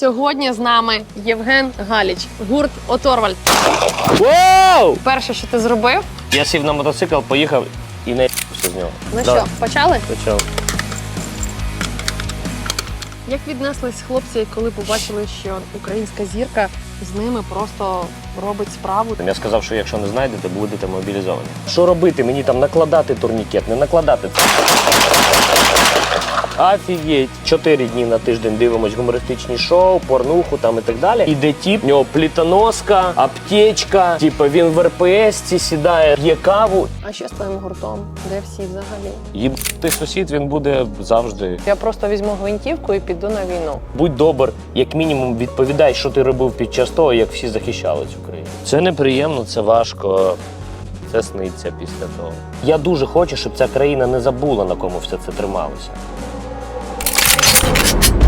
Сьогодні з нами Євген Галіч, гурт Оторвальд. Вау! Перше, що ти зробив, Я сів на мотоцикл, поїхав і не з нього. ну Да, що, почали? Почав. Як віднеслись хлопці, коли побачили, що українська зірка з ними просто робить справу? Я сказав, що якщо не знайдете, будете мобілізовані. Що робити? Мені там накладати турнікет, не накладати. Офігеть. Чотири дні на тиждень дивимось гумористичні шоу, порнуху там і так далі. Іде тіп, в нього плітоноска, аптечка, типу він в РПС сідає, п'є каву. А що з твоїм гуртом? Де всі взагалі? Їбати сусід він буде завжди. Я просто візьму гвинтівку і піду на війну. Будь добр, як мінімум відповідай, що ти робив під час того, як всі захищали цю країну. Це неприємно, це важко. Це сниться після того. Я дуже хочу, щоб ця країна не забула, на кому все це трималося. Let's go.